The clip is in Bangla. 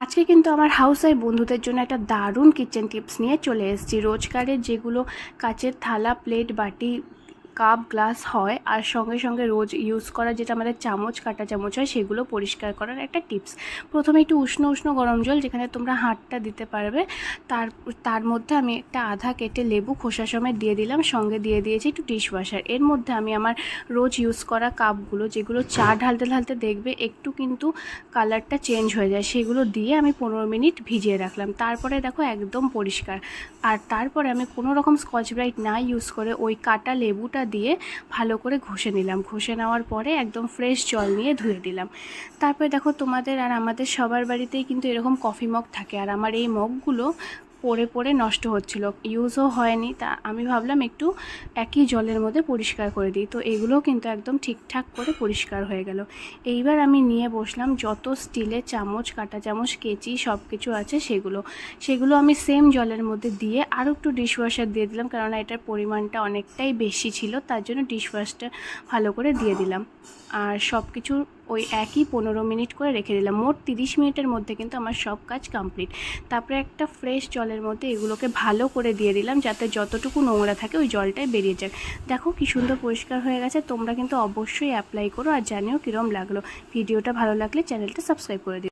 আজকে কিন্তু আমার হাউস ওয়াইফ বন্ধুদের জন্য একটা দারুণ কিচেন টিপস নিয়ে চলে এসেছি। রোজকারের যেগুলো কাচের থালা প্লেট বাটি কাপ, গ্লাস হয় আর সঙ্গে সঙ্গে রোজ ইউজ করা যেটা আমাদের চামচ, কাটা চামচ হয়, সেগুলো পরিষ্কার করার একটা টিপস প্রথমে একটু উষ্ণ উষ্ণ গরম জল যেখানে তোমরা হাতটা দিতে পারবে। তার তার মধ্যে আমি একটা আধা কেটে লেবু খোসা সময় দিয়ে দিলাম, সঙ্গে দিয়ে দিয়েছি একটু ডিশ ওয়াশার এর মধ্যে আমি আমার রোজ ইউজ করা কাপগুলো যেগুলো চা ঢালতে ঢালতে দেখবে একটু কিন্তু কালারটা চেঞ্জ হয়ে যায়, সেগুলো দিয়ে আমি পনেরো মিনিট ভিজিয়ে রাখলাম। তারপরে দেখো একদম পরিষ্কার। আর তারপরে আমি কোনো রকম স্কচ ব্রাইট না ইউজ করে ওই কাটা লেবুটা দিয়ে ভালো করে ঘষে নিলাম। ঘষে নেওয়ার পরে একদম ফ্রেশ জল নিয়ে ধুয়ে দিলাম। তারপরে দেখো তোমাদের আর আমাদের সবার বাড়িতেই কিন্তু এরকম কফি মগ থাকে। আর আমার এই মগগুলো পড়ে পড়ে নষ্ট হচ্ছিল। ইউজও হয়নি, তা আমি ভাবলাম একটু একই জলের মধ্যে পরিষ্কার করে দিই। তো এগুলোও কিন্তু একদম ঠিকঠাক করে পরিষ্কার হয়ে গেল। এইবার আমি নিয়ে বসলাম যত স্টিলের চামচ, কাঁটা চামচ, কেচি সব কিছু আছে সেগুলো। সেগুলো আমি সেম জলের মধ্যে দিয়ে আরও একটু ডিশওয়াশার দিয়ে দিলাম, কেননা এটার পরিমাণটা অনেকটাই বেশি ছিল, তার জন্য ডিশওয়াশটা ভালো করে দিয়ে দিলাম। আর সব কিছু ওই একই পনেরো মিনিট করে রেখে দিলাম। মোট তিরিশ মিনিটের মধ্যে কিন্তু আমার সব কাজ কমপ্লিট তারপরে একটা ফ্রেশ জলের মধ্যে এগুলোকে ভালো করে দিয়ে দিলাম যাতে যতটুকু নোংরা থাকে ওই জলটাই বেরিয়ে যাক দেখো কি সুন্দর পরিষ্কার হয়ে গেছে। তোমরা কিন্তু অবশ্যই অ্যাপ্লাই করো আর জানিও কীরম লাগল। ভিডিওটা ভালো লাগলে চ্যানেলটা সাবস্ক্রাইব করে দিও।